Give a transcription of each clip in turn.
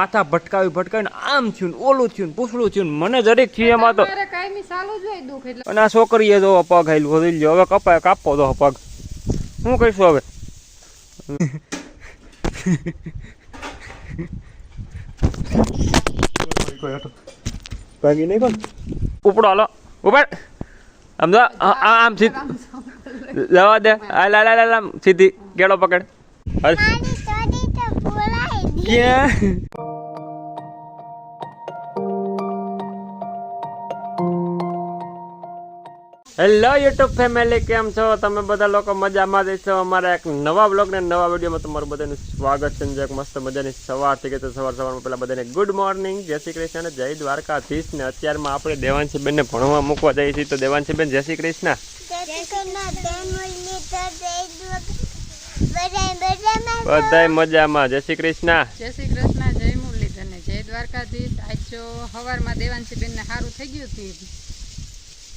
માથા ભટકાવી ભટકાવીને આમ થયું ને ઓલું થયું ને પૂછડું થયું ને મને જરીક થયું એમાં તો. તમારે કાયમી ચાલુ જ હોય દુઃખ એટલે. અને આ છોકરીએ જો પગ હાલ વધી ગયો હવે કપાય કાપો તો પગ. શું કહીશું હવે? ભાગી નહીં કોણ? ઉપડો હાલો. ઉપર આમ જો આ- આ- આમ સીધી જવા દે. હાલ હાલ હાલ આમ સીધી કેળો પકડ. હાલ. મારી ચોરી તો બોલાઈ દી ક્યાં? હેલો યુટ્યુબ ફેમિલી કેમ છો? તમે બધા લોકો મજામાં જઈશો છો? અમારા એક નવા બ્લોગ ને નવા વિડીયોમાં તમારું બધાનું સ્વાગત છે. એક મસ્ત મજાની સવાર થઈ ગઈ તો સવાર સવારમાં પહેલાં બધાને ગુડ મોર્નિંગ જય શ્રી કૃષ્ણ. જય દ્વારકાધીશ. ને અત્યારમાં આપણે દેવાંશી બેનને ભણવા મૂકવા જઈએ છીએ. તો દેવાંશીબેન જય શ્રી કૃષ્ણ. બધાય મજામાં જય શ્રી કૃષ્ણ. જય શ્રી કૃષ્ણ. જય મુરલીધર ને જય દ્વારકાધીશ. આજ જો સવારમાં દેવાંશી બેન ને સારું થઈ ગયું હતું.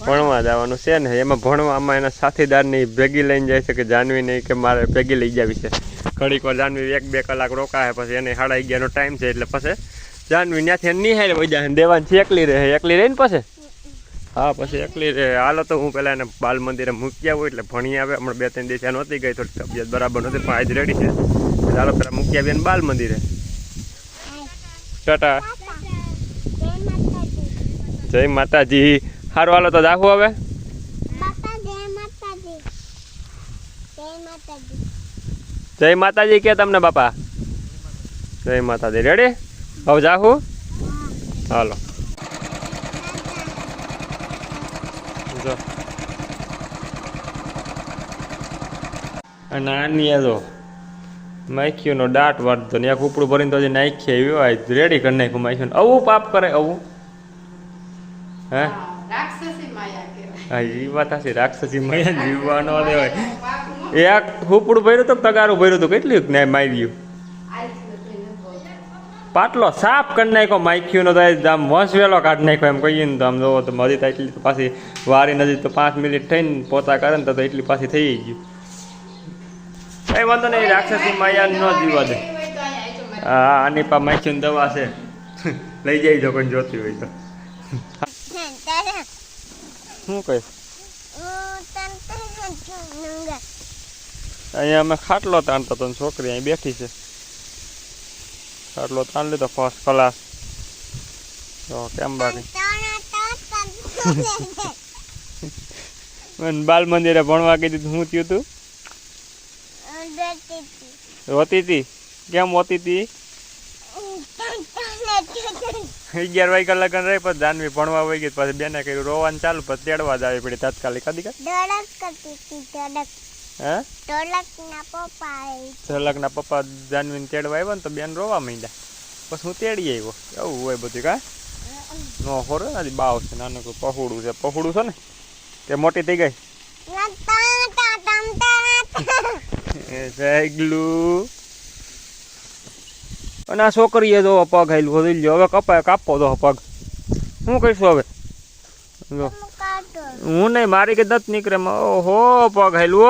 ભણવા જવાનું છે ને એમાં ભણવામાં એના સાથીદારની ભેગી લઈને જાય છે કે જાનવી નહીં કે મારે ભેગી લઈ જવી છે. ઘડીક વાર જાનવી એક બે કલાક રોકાય પછી એને સાડા અગિયારનો ટાઈમ છે એટલે પછી જાનવી ત્યાંથી નિહાળ વહી જાય દેવાન એકલી રહે એકલી રહે ને પછી? હા પછી એકલી રહે. હાલો તો હું પહેલાં એને બાલ મંદિરે મૂકી આવું એટલે ભણી આવે. હમણાં બે ત્રણ દિવસ નહોતી ગઈ થોડી તબિયત બરાબર નહોતી પણ આજ રેડી છે. ચાલો પેલા મૂકી આવીએ ને બાલ મંદિરે. ટાટા. જય માતાજી. સારું હાલો તો જાખું હવે. જય માતાજી. કે તમને બાપા? જય માતાજી. રેડી હવે જાહુ? હાલો. જો. અને આની જો માખ્યુંનો દાંત વાળતો ને એક ઉપડું ભરીને તો હજી નાખીએ એવી હોય. રેડી કરી નાખ્યું માખ્યું આવું પાપ કરે આવું. હે રાક્ષસી માયા કહેવાય હા એ વાત હશે રાક્ષસી મયા જીવવા ન દેવાય. એક હુપડું ભર્યું તો તગારું ભર્યું તો કેટલું ને માર્યું પાટલો સાફ કરી નાખ્યો માખ્યું તો આમ વંશવેલો કાઢી નાખ્યો, એમ કહીએ ને તો આમ જોવો તો મરી એટલી પાછી વારી નજીક તો પાંચ મિનિટ થઈને પોતા કરે ને તો એટલી પાછી થઈ ગયું કઈ વાંધો નહીં, રાક્ષસી માયા ન જીવા દે. હા, આની પા માખ્યું દવા છે. લઈ જાય જો કોઈ જોતી હોય તો. શું કહીશ અહીંયા અમે ખાટલો તાણતો હતો છોકરી અહીં બેઠી છે. ખાટલો તાણ લીધો ફર્સ્ટ ક્લાસ તો કેમ બાકી? મને બાલ મંદિરે ભણવા કીધું તું શું થયું તું? હોતી હતી કેમ હોતી હતી અગિયાર વાગ્યા લગન રહી પછી જાનવી ભણવા વહી ગઈ પછી બેને કર્યું રોવાનું ચાલુ પછી તેડવા જ આવી પડી તાત્કાલિક. કદી કા? હે? પપ્પા પપ્પા જાનવીને તેડવા આવ્યો ને તો બેન રોવા માંડ્યા. પછી હું તેડી આવ્યો. એવું હોય બધું કા? નો ખોરો ને બાવ છે નાનું કોઈ પહોળું છે. પહોળું છે ને? કે મોટી થઈ ગઈ. એ સાયગલું અને આ છોકરીએ જો પગ હાલ્યું વધી લ્યો. હવે કપાય, કાપો તો પગ. શું કહીશું હવે? જો. હું નહીં, મારી કે દત નીકળે. ઓહો, પગ હાલવો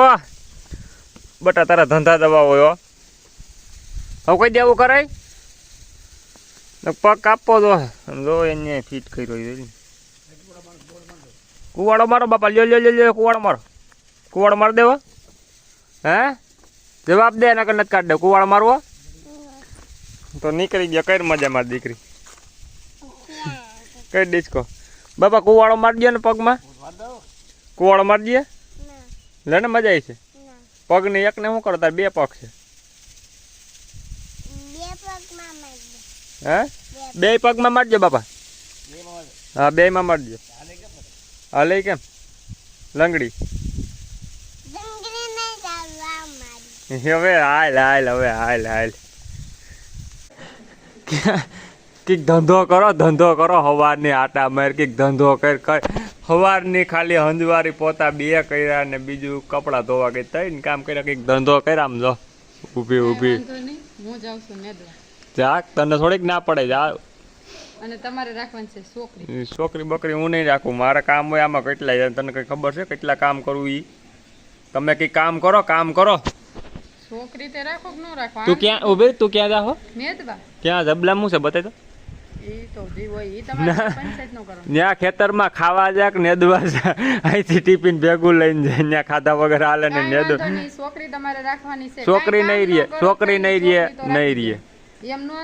બટા તારા ધંધા દવા હોય. હવે કઈ દેવું કરાય? પગ કાપો આમ જો, એને ફિટ કર્યો. કુવાડો મારો, બાપા, લ્યો લ્યો લ્યો કુવાડો મારો. કુવાડો માર દેવો. હે? જવાબ દે, નકર નથી કાઢ દે કુવાડો મારવો. તો નીકળી ગયો કઈ મજા મારી દીકરી? કઈ ડિસ્કો બાપા કુવાડો મારજો ને પગમાં? કુવાડો મારજે લે ને મજા આવી છે? પગને એક ને શું કરો તાર બે પગ છે? હે? બે પગમાં મારજો બાપા? હા બે માં મારજો હાલે કેમ? લંગડી. હવે હાલ હાલ હવે હાલ હાલ. કંઈક ધંધો કરો ધંધો કરો હવારની આટા માર કંઈક ધંધો કર કર. હવારની ખાલી હંજવારી પોતા બે કર્યા ને બીજું કપડાં ધોવા ગઈ. ને કામ કર્યા કંઈક ધંધો કર્યા આમ જો. ઊભી ઊભી. હું જાઉં છું નેદવા જા તને થોડીક ના પડે જા. અને તમારે રાખવાની છે છોકરી. છોકરી બકરી હું નહીં રાખું. મારે કામ હોય આમાં કેટલા તને કઈ ખબર છે કેટલા કામ કરવું ઈ? તમે કઈ કામ કરો કામ કરો. છોકરી તે રાખો કે ન રાખો? તું ક્યાં ઊભી તું ક્યાં જાહો? નેદવા ક્યાં જબલા શું છે બતાવી તો? ત્યાં ખેતરમાં ખાવા જાય કે નેદવા અહીંથી ટિફિન ભેગું લઈને જાય ત્યાં ખાધા વગર હાલે ને નેદો છોકરી તમારે રાખવાની છે. છોકરી નહીં રીએ છોકરી નહીં રીએ નહીં રીએ.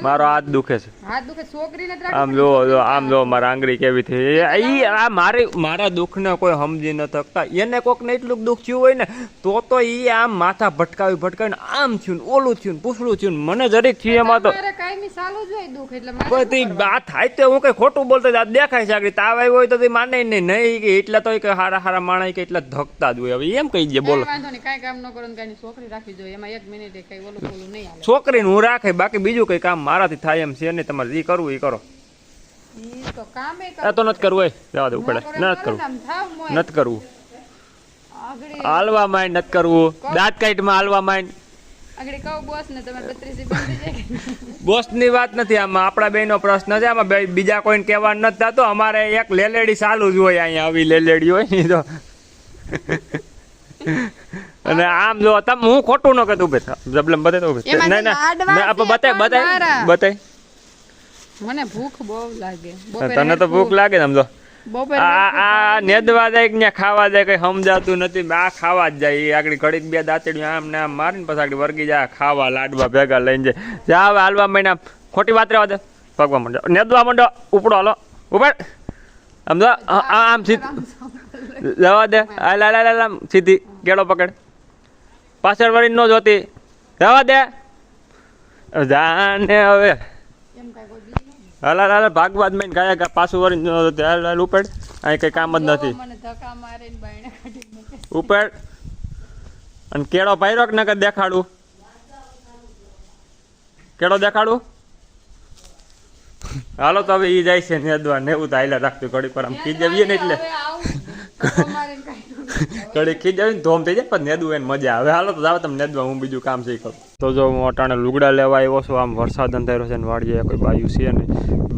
મારો હાથ દુખે છે. હાથ દુખે છોકરીને આમ જો જો આમ જો મારા આંગળી કેવી થઈ? આ મારી મારા દુઃખને કોઈ સમજી ન શકતા. એને કોકને એટલું દુઃખ થયું હોય ને તો તો ઈ આમ માથા ભટકાવી ભટકાવીને આમ થયું ઓલું થયું પૂછડું થયું મને જરીક થયું એમાં તો બધી આ થાય તો હું કઈ ખોટું બોલતો આ દેખાય છે આગળ. તાવ આવ્યો હોય તો માને નહીં નહીં કે એટલા તો કે હારા હારા માણસ કે એટલા ધકતા જ હોય. હવે એમ કહી દે બોલો. કામ ન કરો છોકરી રાખવી જોઈએ એમાં એક મિનિટે કાંઈ ઓલું નહીં છોકરીને હું રાખે બાકી બીજું કઈ કામ મારાથી થાય એમ છે ને તમારે જે કરવું એ કરો. તો આ તો નથી કરવું જવા દેવું પડે નથી કરવું. નથી કરવું. હાલવા માંડ નથી કરવું. દાંત કાઢમાં હાલવા માંડ. બોસ ને વાત નથી આમાં. આપણા બેનો પ્રશ્ન છે. આમાં બીજા કોઈને કહેવાનું નથી થતો. અમારે એક લેલેડી ચાલુ જ હોય અહીંયા આવી લેલેડી હોય ને તો. અને આમ જો તમ હું ખોટું ન કહેતું બેઠા જબલમ બતાય તો ઊભી. ના ના. બતાય બતાય. બતાય. મને ભૂખ બહુ લાગે. તને તો ભૂખ લાગે સમજો આ આ નેદવા જાય કે ત્યાં ખાવા જાય કઈ સમજાતું નથી. આ ખાવા જ જાય. આગળ ઘડીક બે દાંતડીઓ આમ ને આમ મારીને પછી આગળ વર્ગી જાય. ખાવા લાડવા ભેગા લઈને જાય. જા હવે હાલવા મહિના ખોટી વાત રહેવા દે. પગવા માંડો. નેદવા માંડો. ઉપડો હાલો. ઉપર સમજો આમ સીધી જવા દે. હાલ હાલ હાલ સીધી. ગેડો પકડ. પાછળ વળી ન જોતી જવા દે. જાને હવે. હાલ હાલ હાલ ભાગવા જ મહિને પાછું વળી ન જોતી હાલ હાલ ઉપડ. અહીં કઈ કામ જ નથી. ને. ઉપર અને કેળો પાયરો કે નકર દેખાડું? કેળો દેખાડું? હાલો તો હવે ઈ જાય છે નેદવા ને એવું તો હાઈલા રાખતું ઘડી પર આમ ખીજાવીએ ને એટલે. આવું. ઘડી ખીજાવી ને ધોમ થઈ જાય પણ નેદવું એને મજા આવે. હાલો તો જાવ તમે નેદવા, હું બીજું કામ છે તો જો હું અટાણે લુગડા લેવા આવ્યો છું, આમ વરસાદ અંધારો છે ને વાડીએ કોઈ બાયું છે ને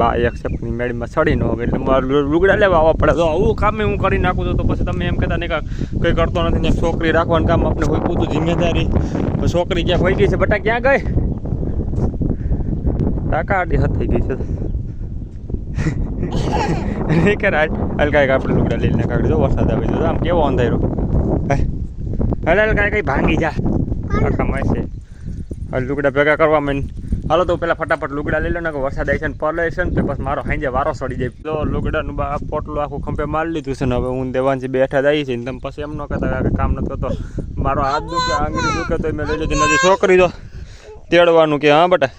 બા એક સપની મેળીમાં સડી ન હોય, એટલે મારે લુગડા લેવા આવવા પડે. તો આવું કામ હું કરી નાખું છું તો પછી તમે એમ કહેતા નહીં કંઈ કરતો નથી ને છોકરી રાખવાનું કામ આપણે કોઈ પૂતું જિમ્મેદારી. છોકરી ક્યાં હોઈ ગઈ છે? બટા ક્યાં ગઈ? ટાકા આડી હાથ થઈ ગઈ છે. નહીં કે હાલ હાલ કાંઈક આપણે લુગડા લઈને કાઢી દો વરસાદ આવી જતો આમ કેવો અંધારો? હાલ હાલ હાલ કંઈ ભાંગી જા. માસે. હાલ લુગડા ભેગા કરવા માંડ. હાલો તો પેલા ફટાફટ લુગડા લઈ લો ને વરસાદ આવી છે ને પલે છે ને, તો બસ મારો હાંજે વારો સડી જાય. તો લુગડાનું પોટલું આખું ખંભે મારી લીધું છે ને, હવે હું દેવાનથી બેઠા જાય છે ને, તમે પછી એમ ન કહેતા કે કામ ન થતો. મારો હાથ દુખે, આંગળી દુખે તો મેં લઈ લીધું નથી છોકરી તો તેડવાનું કે, હા, બટા?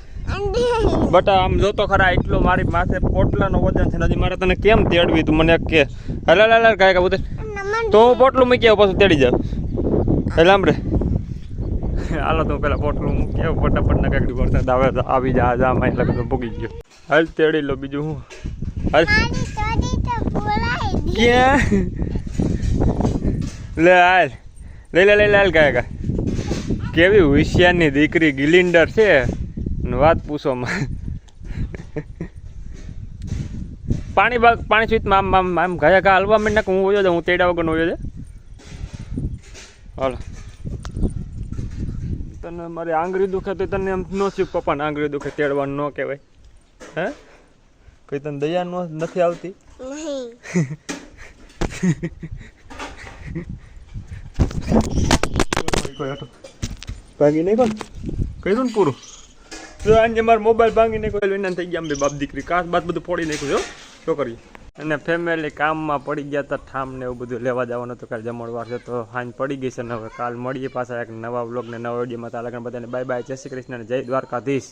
બટા આમ જોતો ખરા એટલો મારી માથે પોટલાનો વજન છે નથી મારે તને કેમ તેડવી તું? મને કે હલા હલા હલા કાંઈ કાંઈ તો હું પોટલું મૂકી આવું પાછું તેડી જાવ એટલે આમ રે હાલો તો પેલા પોટલું મૂકી આવું ફટાફટ ના કાંઈક વરસાદ આવે આવી જા જા માં એટલે બધું ભૂગી ગયો. હાલ તેડી લો બીજું હું. હાલ. ક્યાં? લે હાલ. લઈ લે લઈ લે હાલ કાંઈ કાંઈ કેવી હોશિયારની દીકરી ગિલિન્ડર છે. વાત પૂછો માં પાણી બાગ પાણી સ્વીચમાં આમ આમ આમ ગયા કા હલવા માંડ નાખ હું ઓયો જાઉં હું તેડા વગરનો ઓયો છે. હાલો. તને મારી આંગળી દુખે તો તને એમ ન થયું પપ્પાને આંગળી દુખે તેડવાનું ન કહેવાય. હે? કોઈ તને દયા નો નથી આવતી? નહીં. ભાંગી નહીં પણ? કહી દઉં ને પૂરું. તો આજે મારો મોબાઈલ ભાંગી નાખ્યો એના થઈ ગયા અમે બાપ દીકરી કાચ બાદ બધું ફોડી નાખ્યું છો છોકરી અને ફેમિલી કામમાં પડી ગયા હતા, ઠામ ને એવું બધું લેવા જવાનું હતું, કાલે જમણવાર છે, તો હાંજ પડી ગઈ છે હવે કાલ મળીએ પાછા એક નવા વ્લોગ ને નવા વિડીયોમાં તારા બધાને બાય બાય જય શ્રી કૃષ્ણ જય દ્વારકાધીશ.